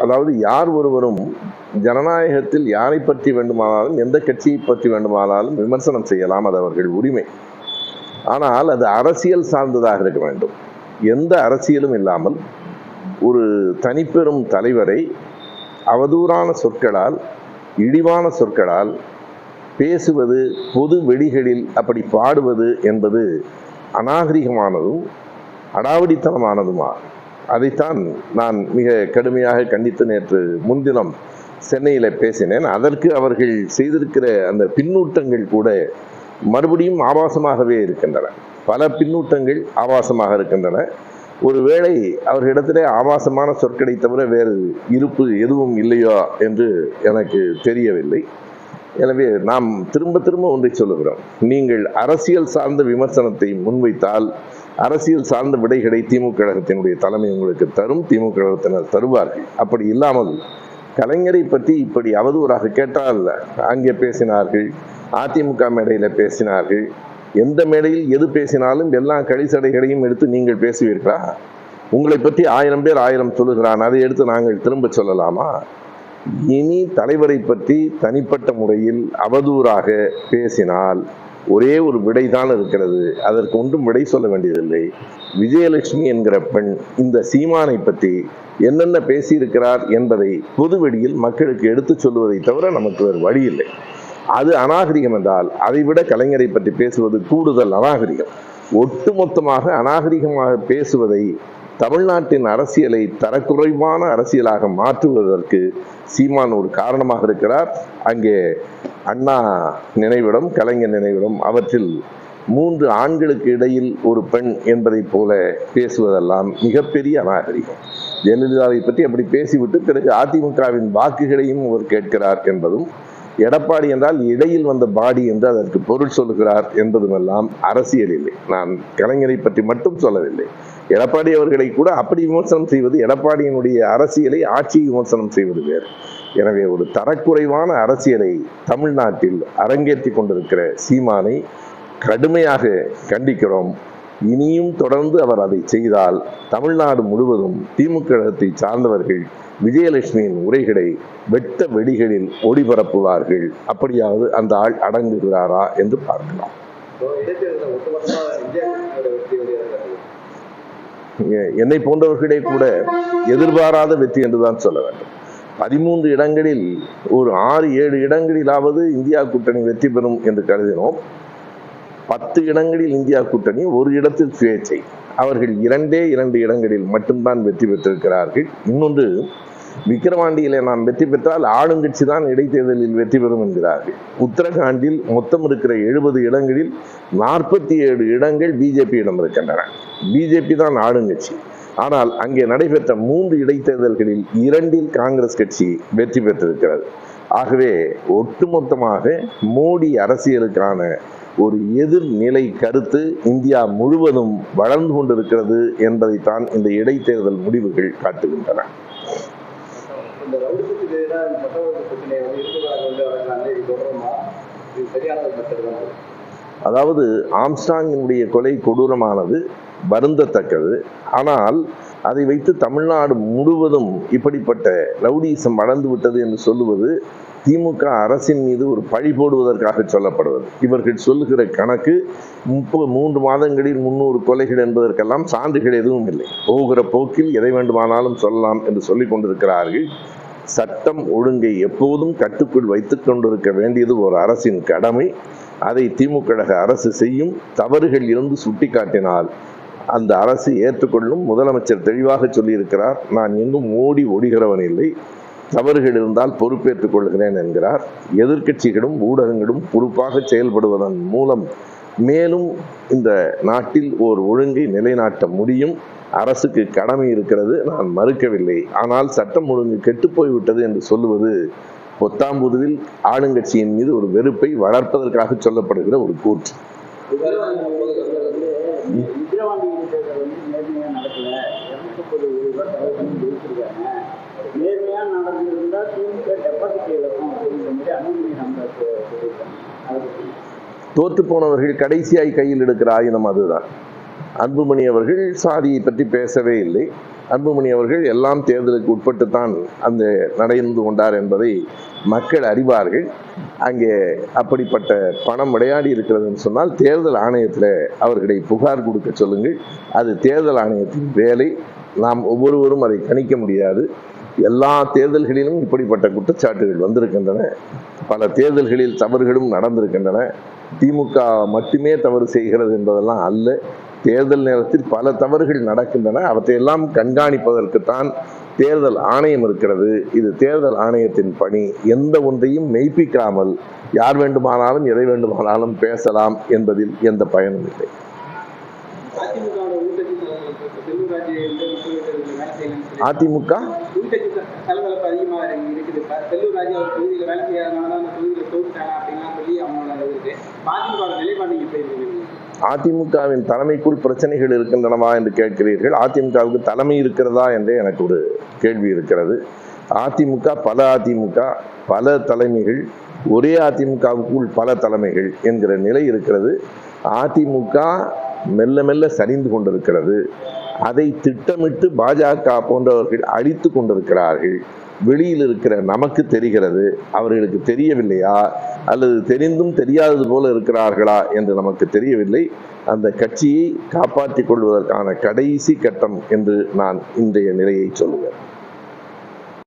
அதாவது யார் ஒருவரும் ஜனநாயகத்தில் யாரை பற்றி வேண்டுமானாலும் எந்த கட்சியை பற்றி வேண்டுமானாலும் விமர்சனம் செய்யலாம் அது அவர்கள் உரிமை. ஆனால் அது அரசியல் சார்ந்ததாக இருக்க வேண்டும். எந்த அரசியலும் இல்லாமல் ஒரு தனிப்பெரும் தலைவரை அவதூறான சொற்களால் இழிவான சொற்களால் பேசுவது பொது வெளிகளில் அப்படி பாடுவது என்பது அநாகரிகமானதும் அடாவடித்தனமானதுமா? அதைத்தான் நான் மிக கடுமையாக கண்டித்து நேற்று முன்தினம் சென்னையில் பேசினேன். அதற்கு அவர்கள் செய்திருக்கிற அந்த பின்னூட்டங்கள் கூட மறுபடியும் ஆபாசமாகவே இருக்கின்றன. பல பின்னூட்டங்கள் ஆபாசமாக இருக்கின்றன. ஒருவேளை அவர்களிடத்திலே ஆபாசமான சொற்களை தவிர வேறு இருப்பு எதுவும் இல்லையா என்று எனக்கு தெரியவில்லை. எனவே நாம் திரும்ப திரும்ப ஒன்றை சொல்லுகிறோம். நீங்கள் அரசியல் சார்ந்த விமர்சனத்தை முன்வைத்தால் அரசியல் சார்ந்த விடைகளை திமுக கழகத்தினுடைய தலைமை உங்களுக்கு தரும். திமுக கழகத்தினர் தருவார்கள். அப்படி இல்லாமல் கலைஞரை பற்றி இப்படி அவதூறாக கேட்டால் அங்கே பேசினார்கள் அதிமுக மேடையில் பேசினார்கள். எந்த மேடையில் எது பேசினாலும் எல்லா கழிசடைகளையும் எடுத்து நீங்கள் பேசுவீர்களா? உங்களை பற்றி ஆயிரம் பேர் ஆயிரம் சொல்லுகிறான். அதை எடுத்து நாங்கள் திரும்ப சொல்லலாமா? இனி தலைவரை பற்றி தனிப்பட்ட முறையில் அவதூறாக பேசினால் ஒரே ஒரு விடைதான் இருக்கிறது. அதற்கு ஒன்றும் விடை சொல்ல வேண்டியதில்லை. விஜயலட்சுமி என்கிற பெண் இந்த சீமானை பற்றி என்னென்ன பேசியிருக்கிறார் என்பதை பொதுவெளியில் மக்களுக்கு எடுத்துச் சொல்லுவதை தவிர நமக்கு வேறு வழி இல்லை. அது அநாகரிகம் என்றால் அதைவிட கலைஞரை பற்றி பேசுவது கூடுதல் அநாகரிகம். ஒட்டுமொத்தமாக அநாகரிகமாக பேசுவதை தமிழ்நாட்டின் அரசியலை தரக்குறைவான அரசியலாக மாற்றுவதற்கு சீமான் ஒரு காரணமாக இருக்கிறார். அங்கே அண்ணா நினைவிடம் கலைஞர் நினைவிடம் அவற்றில் மூன்று ஆண்களுக்கு இடையில் ஒரு பெண் என்பதைப் போல பேசுவதெல்லாம் மிகப்பெரிய அநாகரிகம். ஜெயலலிதாவை பற்றி அப்படி பேசிவிட்டு பிறகு அதிமுகவின் வாக்குகளையும் அவர் கேட்கிறார் என்பதும் எடப்பாடி என்றால் இடையில் வந்த பாடி என்று அதற்கு பொருள் சொல்லுகிறார் என்பதுமெல்லாம் அரசியல் இல்லை நான் கலைஞரை பற்றி மட்டும் சொல்லவில்லை. எடப்பாடி அவர்களை கூட அப்படி விமர்சனம் செய்வது எடப்பாடியினுடைய அரசியலை ஆட்சி விமர்சனம் செய்வது வேறு. எனவே ஒரு தரக்குறைவான அரசியலை தமிழ்நாட்டில் அரங்கேற்றி கொண்டிருக்கிற சீமானை கடுமையாக கண்டிக்கிறோம். இனியும் தொடர்ந்து அவர் அதை செய்தால் தமிழ்நாடு முழுவதும் திமுக சார்ந்தவர்கள் விஜயலட்சுமியின் உரைகளை வெட்ட வெடிகளில் ஒளிபரப்புவார்கள். அப்படியாவது அந்த ஆள் அடங்குகிறாரா என்று பார்க்கலாம் இடைத்தேர்தலில் ஒட்டுமொத்தமாக விஜயலட்சுமியோட வெற்றியுடைய எ- என்னை போன்றவர்களே கூட எதிர்பாராத வெற்றி என்றுதான் சொல்ல வேண்டும். பதிமூன்று இடங்களில் ஒரு ஆறு ஏழு இடங்களிலாவது இந்தியா கூட்டணி வெற்றி பெறும் என்று கருதினோம். பத்து இடங்களில் இந்தியா கூட்டணி ஒரு இடத்தில் சுயேட்சை. அவர்கள் இரண்டே இரண்டு இடங்களில் மட்டும்தான் வெற்றி பெற்றிருக்கிறார்கள். இன்னொன்று விக்கிரவாண்டியிலே நாம் வெற்றி பெற்றால் ஆளுங்கட்சி தான் இடைத்தேர்தலில் வெற்றி பெறும் என்கிறார்கள் உத்தரகாண்டில் மொத்தம் இருக்கிற எழுபது இடங்களில் நாற்பத்தி ஏழு இடங்கள் பிஜேபியிடம் இருக்கின்றன. பிஜேபி தான் ஆளுங்கட்சி. ஆனால் அங்கே நடைபெற்ற மூன்று இடைத்தேர்தல்களில் இரண்டில் காங்கிரஸ் கட்சி வெற்றி பெற்றிருக்கிறது. ஆகவே ஒட்டுமொத்தமாக மோடி அரசியலுக்கான ஒரு எதிர்நிலை கருத்து இந்தியா முழுவதும் வளர்ந்து கொண்டிருக்கிறது என்பதைத்தான் இந்த இடைத்தேர்தல் முடிவுகள் காட்டுகின்றன. இந்த ரவுடிசத்துக்கு எதிராக இந்த சட்ட ஒழுங்கு பிரச்சனையை வந்து இருக்கிறாங்க வந்து அவர்கள் இது தொடருமா இது சரியான ஒரு மெத்தட் தான் அதாவது ஆம்ஸ்டாங்கினுடைய கொலை கொடூரமானது வருந்தத்தக்கது. ஆனால் அதை வைத்து தமிழ்நாடு முழுவதும் இப்படிப்பட்ட ரவுடிசம் வளர்ந்து விட்டது என்று சொல்லுவது திமுக அரசின் மீது ஒரு பழி போடுவதற்காக சொல்லப்படுவது. இவர்கள் சொல்லுகிற கணக்கு முப்பது மூன்று மாதங்களில் முன்னூறு கொலைகள் என்பதற்கெல்லாம் சான்றுகள் எதுவும் இல்லை. போகிற போக்கில் எதை வேண்டுமானாலும் சொல்லலாம் என்று சொல்லிக் கொண்டிருக்கிறார்கள். சட்டம் ஒழுங்கை எப்போதும் கட்டுக்குள் வைத்துக் கொண்டிருக்க வேண்டியது ஒரு அரசின் கடமை. அதை திமுக கழக அரசு செய்யும். தவறுகள் இருந்து சுட்டிக்காட்டினால் அந்த அரசு ஏற்றுக்கொள்ளும். முதலமைச்சர் தெளிவாக சொல்லியிருக்கிறார் நான் எங்கும் ஓடி ஒடிகிறவன் இல்லை. தவறுகள் இருந்தால் பொறுப்பேற்றுக் கொள்கிறேன் என்கிறார். எதிர்க்கட்சிகளும் ஊடகங்களும் பொறுப்பாக செயல்படுவதன் மூலம் மேலும் இந்த நாட்டில் ஓர் ஒழுங்கை நிலைநாட்ட முடியும். அரசுக்கு கடமை இருக்கிறது நான் மறுக்கவில்லை. ஆனால் சட்டம் ஒழுங்கு கெட்டுப்போய்விட்டது என்று சொல்லுவது பொத்தாம்புதுவில் ஆளுங்கட்சியின் மீது ஒரு வெறுப்பை வளர்ப்பதற்காக சொல்லப்படுகிற ஒரு கூற்று. விக்கிரவாண்டி நடந்திருந்தா திமுக டெபாசிட் இழக்கும் அப்படிங்கிற மாதிரி அனுமதி நம்ம அதை தோற்று போனவர்கள் கடைசியாய் கையில் எடுக்கிற ஆயுதம் அதுதான். அன்புமணி அவர்கள் சாதியை பற்றி பேசவே இல்லை. அன்புமணி அவர்கள் எல்லாம் தேர்தலுக்கு உட்பட்டுத்தான் அந்த நடந்து கொண்டார் என்பதை மக்கள் அறிவார்கள். அங்கே அப்படிப்பட்ட பணம் விளையாடி இருக்கிறதுன்னு சொன்னால் தேர்தல் ஆணையத்தில் அவர்களை புகார் கொடுக்க சொல்லுங்கள். அது தேர்தல் ஆணையத்தின் வேலை. நாம் ஒவ்வொருவரும் அதை கணிக்க முடியாது. எல்லா தேர்தல்களிலும் இப்படிப்பட்ட குற்றச்சாட்டுகள் வந்திருக்கின்றன. பல தேர்தல்களில் தவறுகளும் நடந்திருக்கின்றன. திமுக மட்டுமே தவறு செய்கிறது என்பதெல்லாம் அல்ல. தேர்தல் நேரத்தில் பல தவறுகள் நடக்கின்றன. அவற்றையெல்லாம் கண்காணிப்பதற்குத்தான் தேர்தல் ஆணையம் இருக்கிறது. இது தேர்தல் ஆணையத்தின் பணி. எந்த ஒன்றையும் மெய்ப்பிக்காமல் யார் வேண்டுமானாலும் எதை வேண்டுமானாலும் பேசலாம் என்பதில் எந்த பயனும் இல்லை. அதிமுக உள்கட்சி தலைவலப்பு அதிகமாக இருக்குது. இப்போ செல்லூர் ராஜா ஒரு தொகுதியில் வேலை செய்யாதனால அந்த தொகுதியில் தோற்றுட்டாங்க அப்படின்லாம் சொல்லி அவங்களோட இருக்கு. அதிமுக நிலைப்பாடு நீங்கள் எப்படி அதிமுகவின் தலைமைக்குள் பிரச்சனைகள் இருக்கின்றனவா என்று கேட்கிறீர்கள். அதிமுகவுக்கு தலைமை இருக்கிறதா என்று எனக்கு ஒரு கேள்வி இருக்கிறது. அதிமுக பல அதிமுக பல தலைமைகள் ஒரே அதிமுகவுக்குள் பல தலைமைகள் என்கிற நிலை இருக்கிறது. அதிமுக மெல்ல மெல்ல சரிந்து கொண்டிருக்கிறது. அதை திட்டமிட்டு பாஜக போன்றவர்கள் அழித்து கொண்டிருக்கிறார்கள். வெளியில் இருக்கிற நமக்கு தெரிகிறது அவர்களுக்கு தெரியவில்லையா? அல்லது தெரிந்தும் தெரியாதது போல இருக்கிறார்களா என்று நமக்கு தெரியவில்லை. அந்த கட்சியை காப்பாற்றிக் கொள்வதற்கான கடைசி கட்டம் என்று நான் இன்றைய நிலையை சொல்லுவேன்.